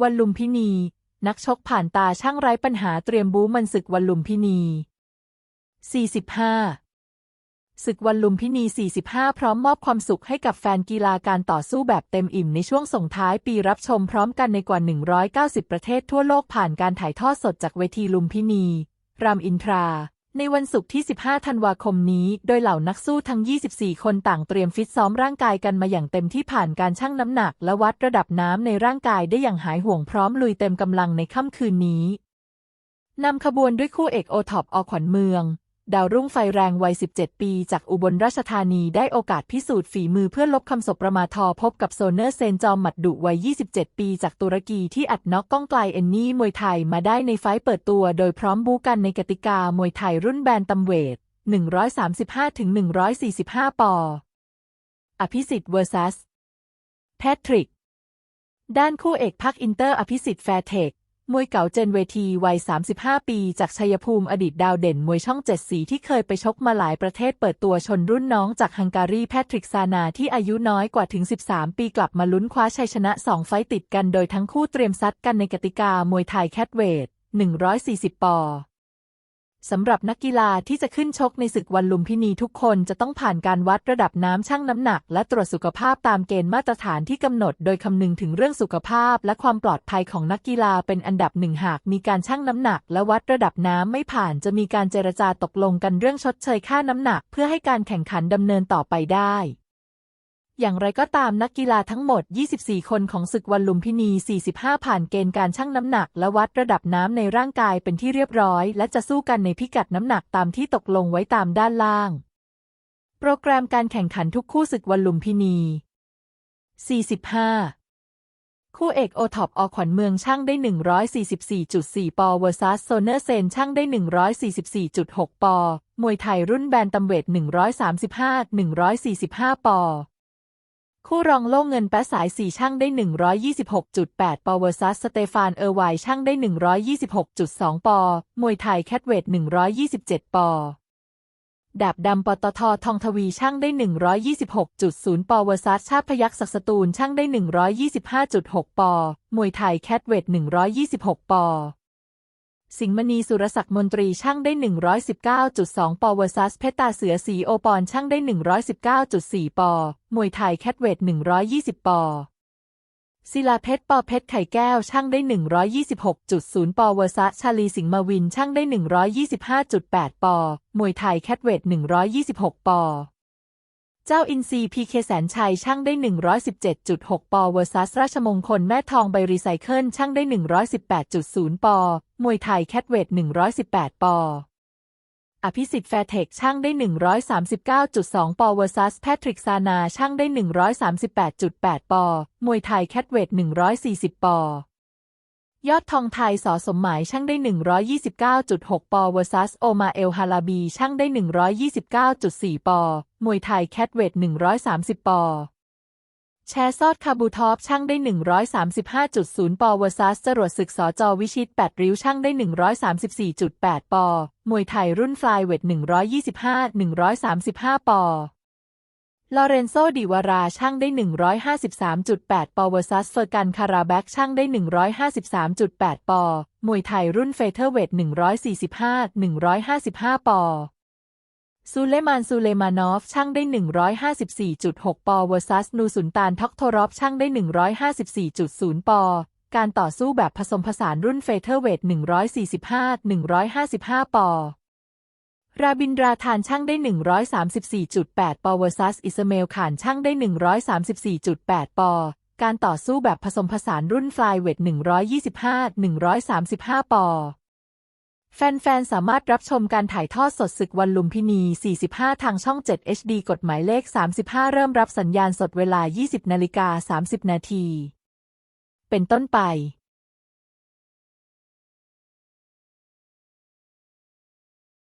วันลุมพินี นักชกผ่านตาช่างไร้ปัญหาเตรียมบู๊มันศึกวันลุมพินี 45 ศึกวันลุมพินี 45 พร้อมมอบความสุขให้กับแฟนกีฬาการต่อสู้แบบเต็มอิ่มในช่วงส่งท้ายปีรับชมพร้อมกันในกว่า 190 ประเทศทั่วโลกผ่านการถ่ายทอดสดจากเวทีลุมพินี รามอินทรา ในวันศุกร์ที่ 15 ธันวาคมนี้ โดยเหล่านักสู้ทั้ง 24 คนต่างเตรียมฟิตซ้อมร่างกายกันมาอย่างเต็มที่ผ่านการชั่งน้ำหนัก และวัดระดับน้ำในร่างกายได้อย่างหายห่วงพร้อมลุยเต็มกำลังในค่ำคืนนี้นำขบวนด้วยคู่เอกโอท็อปอขวัญเมือง ดาวรุ่งไฟแรงวัย 17 ปี จากอุบลราชธานีได้โอกาสพิสูจน์ฝีมือเพื่อลบคำศพประมาทอพบกับโซเนอร์เซนจอมหมัดดุวัย 27 ปี จากตุรกีที่อัดน็อกก้องไกลเอนนี่มวยไทยมาได้ในไฟเปิดตัวโดยพร้อมบูกันในกติกามวยไทยรุ่นแบนตัมเวท 135-145 ปอ อภิสิทธิ์เวอร์ซัสแพทริก ด้านคู่เอกพักอินเตอร์อภิสิทธิ์แฟร์เทค มวยเก่าเจนเวทีวัย 35 ปี จากชัยภูมิอดีตดาวเด่นมวยช่องเจ็ดสีที่เคยไปชกมาหลายประเทศเปิดตัวชนรุ่นน้องจากฮังการีแพทริกซานาที่อายุน้อยกว่าถึง 13 ปีกลับมาลุ้นคว้าชัยชนะ 2 ไฟต์ติดกันโดยทั้งคู่เตรียมซัดกันในกติกามวยไทยแคทเวท140 ปอ สำหรับนักกีฬาที่จะขึ้นชกในศึกวันลุมพินีทุกคนจะต้องผ่านการวัดระดับน้ำชั่งน้ำหนัก และตรวจสุขภาพตามเกณฑ์มาตรฐานที่กำหนด โดยคำนึงถึงเรื่องสุขภาพ และความปลอดภัยของนักกีฬาเป็นอันดับหนึ่งหากมีการชั่งน้ำหนัก และวัดระดับน้ำไม่ผ่านจะมีการเจรจาตกลงกันเรื่องชดเชยค่าน้ำหนัก เพื่อให้การแข่งขันดำเนินต่อไปได้ อย่างไรก็ตามนักกีฬาทั้งหมด 24 คนของศึกวันลุมพินี 45 ผ่านเกณฑ์การชั่งน้ำหนัก และวัดระดับน้ำในร่างกายเป็นที่เรียบร้อย และจะสู้กันในพิกัดน้ำหนักตามที่ตกลงไว้ตามด้านล่าง โปรแกรมการแข่งขันทุกคู่ศึกวันลุมพินี 45คู่เอกโอท็อปอขวัญเมืองช่างได้ 144.4 ปอเวอร์ซัสโซเนอร์เซนช่างได้ 144.6 ปอ มวยไทยรุ่นแบนตัมเวท135-145 ปอ คู่รองโล่เงินแปะสายสี่ช่างได้ 126.8 ปอเวอร์ซัสสเตฟานเออร์ไวช่างได้ 126.2 ปอ มวยไทยแคทเวท 127 ปอ ดาบดำปตททองทวีช่างได้ 126.0 ปอเวอร์ซัสชาติพยัคฆ์ศักสตูลช่างได้ 125.6 ปอ มวยไทยแคทเวท 126 ปอ สิงห์มณีสุรศักดิ์มนตรีช่างได้ 119.2 ปอเวอร์ซัสเพชรตาเสือสีโอปอนช่างได้ 119.4 ปอ มวยไทยแคทเวท 120 ปอศิลาเพชรปอเพชรไข่แก้วช่างได้ 126.0 ปอเวอร์ซัสชาลีสิงห์มาวินช่างได้ 125.8 ปอ มวยไทยแคทเวท 126 ปอ เจ้าอินซีพีเคแสนชัยช่างได้ 117.6 ปอเวอร์ซัสราชมงคลแม่ทองใบรีไซเคิลช่างได้ 118.0 ปอ มวยไทยแคทเวท118 ปอ อภิสิทธิ์แฟร์เทคช่างได้ 139.2 ปอเวอร์ซัสแพทริกซานาช่างได้ 138.8 ปอ มวยไทยแคทเวท140 ปอ ยอดทองไทยสอสมหมายช่างได้ 129.6 ปอเวอร์ซัสโอมาเอลฮาลาบีช่างได้ 129.4 ปอ มวยไทยแคทเวท 130 ปอ แชร์ซอดคาบูทอปช่างได้ 135.0 ปอเวอร์ซัสจรวดศึกสอจอวิชิต 8 ริ้วช่างได้ 134.8 ปอ มวยไทยรุ่นฟลายเวท 125 135 ปอ ลอเรนโซดิวาราช่างได้ 153.8 ปอเวอร์ซัสเฟอร์กันคาราแบ็กช่างได้ 153.8 ปอ มวยไทยรุ่นเฟเธอร์เวท 145 155 ปอ ซูเลมานซูเลมานอฟช่างได้ 154.6 ปอเวอร์ซัสนูสุนตานท็อกโทรอฟช่างได้ 154.0 ปอ การต่อสู้แบบผสมผสานรุ่นเฟเธอร์เวท 145 155 ปอ ราบินราทานช่างได้ 134.8 ปอเวอร์ซัสอิสเมลขานช่างได้ 134.8 ปอ การต่อสู้แบบผสมผสานรุ่นฟลายเวท 125 135 ปอ แฟนๆ สามารถรับชมการถ่ายทอดสดศึกวันลุมพินี 45 ทางช่อง 7 HD กฎหมายเลข 35 เริ่มรับสัญญาณสดเวลา 20นาฬิกา30 นาที เป็นต้นไป